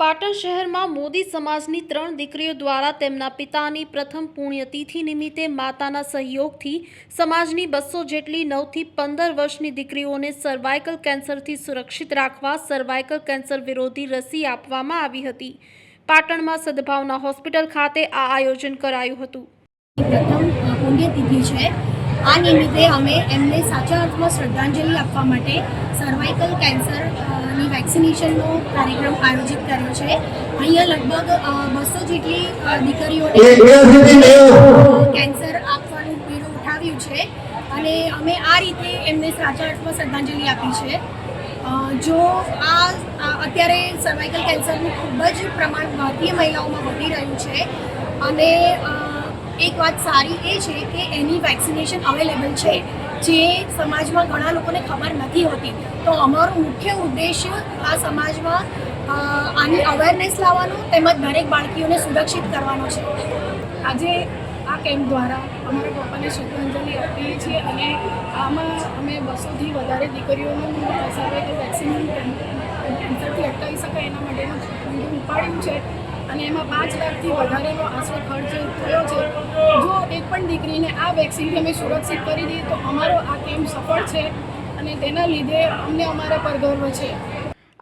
પાટણ શહેરમાં મોદી સમાજની ત્રણ દીકરીઓ દ્વારા તેમના પિતાની પ્રથમ પુણ્યતિથિ નિમિત્તે માતાના સહયોગથી સમાજની બસો જેટલી નવથી પંદર વર્ષની દીકરીઓને સર્વાઇકલ કેન્સરથી સુરક્ષિત રાખવા સર્વાઇકલ કેન્સર વિરોધી રસી આપવામાં આવી હતી. પાટણમાં સદભાવના હોસ્પિટલ ખાતે આ આયોજન કરાયું હતું. પ્રથમ પુણ્યતિથિ છે. આ નિમિત્તે અમે એમને સાચા અર્થમાં શ્રદ્ધાંજલિ આપવા માટે સર્વાઇકલ કેન્સરની વેક્સિનેશનનો કાર્યક્રમ આયોજિત કર્યો છે. અહીંયા લગભગ બસો જેટલી દીકરીઓને કેન્સર આપવાનું પીડું ઉઠાવ્યું છે અને અમે આ રીતે એમને સાચા અર્થમાં શ્રદ્ધાંજલિ આપી છે. જો આ અત્યારે સર્વાઇકલ કેન્સરનું ખૂબ જ પ્રમાણ ભારતીય મહિલાઓમાં વધી રહ્યું છે અને એક વાત સારી એ છે કે એની વેક્સિનેશન અવેલેબલ છે. જે સમાજમાં ઘણા લોકોને ખબર નથી હોતી. તો અમારો મુખ્ય ઉદ્દેશ્ય આ સમાજમાં આની અવેરનેસ લાવવાનો તેમજ દરેક બાળકીઓને સુરક્ષિત કરવાનો છે. આજે આ કેમ્પ દ્વારા અમારા પપ્પાને શ્રદ્ધાંજલિ આપીએ છીએ અને આમાં અમે બસોથી વધારે દીકરીઓનું સારા વેક્સિન કેન્સરથી અટકાવી શકાય એના માટેનું ઉપાડ્યું છે. અને એમાં પાંચ લાખથી વધારેનો આશરે ખર્ચ થયો છે. જો એક પણ દીકરીને આ વેક્સિનથી અમે સુરક્ષિત કરી દઈએ તો અમારો આ કેમ્પ સફળ છે અને તેના લીધે અમને અમારા પર ગર્વ છે.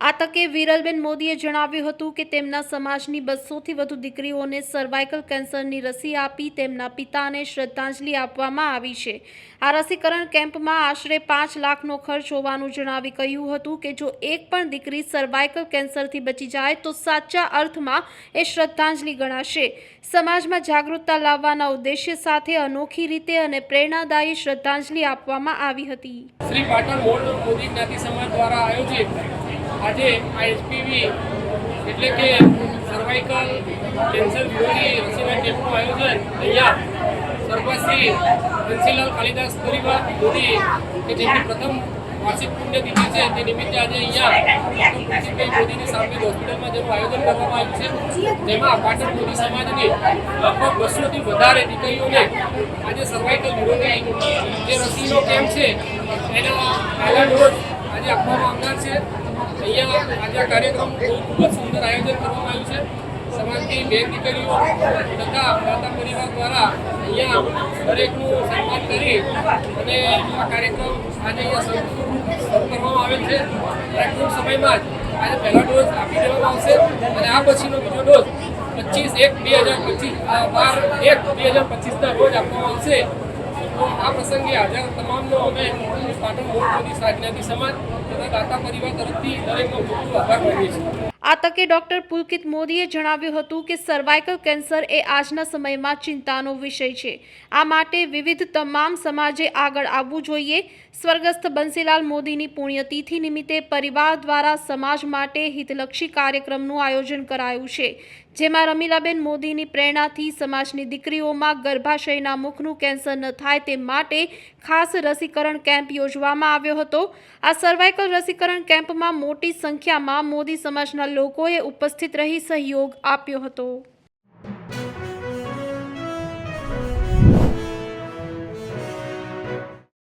આ તકે વિરલબેન મોદીએ જણાવ્યું હતું કે તેમના સમાજની બસોથી વધુ દીકરીઓને સર્વાઇકલ કેન્સરની રસી આપી તેમના પિતાને શ્રદ્ધાંજલિ આપવામાં આવી છે. આ રસીકરણ કેમ્પમાં આશરે પાંચ લાખનો ખર્ચ હોવાનું જણાવી કહ્યું હતું કે જો એક પણ દીકરી સર્વાઇકલ કેન્સરથી બચી જાય તો સાચા અર્થમાં એ શ્રદ્ધાંજલિ ગણાશે. સમાજમાં જાગૃતતા લાવવાના ઉદ્દેશ્ય સાથે અનોખી રીતે અને પ્રેરણાદાયી શ્રદ્ધાંજલિ આપવામાં આવી હતી. શ્રી પાટણ મોદી જ્ઞાતિ સમાજ દ્વારા આયોજિત આજે આ એચપીવી એટલે કે સર્વાઇકલ કેન્સર વિરોધી રસીના કેમ્પનું આયોજન અહીંયા સ્વર્ગવાસી બંસીલાલ કાલિદાસ ગરીબા મોદી કે જેમની પ્રથમ વાર્ષિક પુણ્યતિથિ છે તે નિમિત્તે આજે અહીંયા ડૉક્ટર મોદીની સામે હોસ્પિટલમાં જેનું આયોજન કરવામાં આવ્યું છે. જેમાં પાટણ મોદી સમાજની લગભગ બસોથી વધારે દીકરીઓને આજે સર્વાઇકલ વિરોધી જે રસીનો કેમ્પ છે, એના પહેલા ડોઝ આજે આપવામાં આવનાર છે. અહીંયા આજે આ કાર્યક્રમ ખૂબ જ સુંદર આયોજન કરવામાં આવ્યું છે. સમાજની બે દીકરીઓ તથા માતા પરિવાર દ્વારા અહીંયા દરેકનું સન્માન કરી અને આ કાર્યક્રમ આજે અહીંયા શરૂ કરવામાં આવેલ છે. અને ટૂંક સમયમાં જ આજે પહેલો ડોઝ આપી દેવામાં આવશે અને આ પછીનો બીજો ડોઝ પચીસ એક બે હજાર પચીસ બાર એક બે હજાર પચીસના રોજ આપવામાં આવશે. આ પ્રસંગે હાજર તમામનો અમે પાટણ મોડ મોદી સાજનાથી સમાજ તથા દાતા પરિવાર તરફથી દરેકનો ખૂબ ખૂબ આભાર માનીએ છીએ. આ તકે ડોક્ટર પુલકિત મોદીએ જણાવ્યું હતું કે સર્વાઇકલ કેન્સર એ આજના સમયમાં ચિંતાનો વિષય છે. આ માટે વિવિધ તમામ સમાજે આગળ આવવું જોઈએ. સ્વર્ગસ્થ બંસીલાલ મોદીની પુણ્યતિથિ નિમિત્તે પરિવાર દ્વારા સમાજ માટે હિતલક્ષી કાર્યક્રમનું આયોજન કરાયું છે. જેમાં રમીલાબેન મોદીની પ્રેરણાથી સમાજની દીકરીઓમાં ગર્ભાશયના મુખનું કેન્સર ન થાય તે માટે ખાસ રસીકરણ કેમ્પ યોજવામાં આવ્યો હતો. આ સર્વાઇકલ રસીકરણ કેમ્પમાં મોટી સંખ્યામાં મોદી સમાજના લોકોએ ઉપસ્થિત રહી સહયોગ આપ્યો હતો.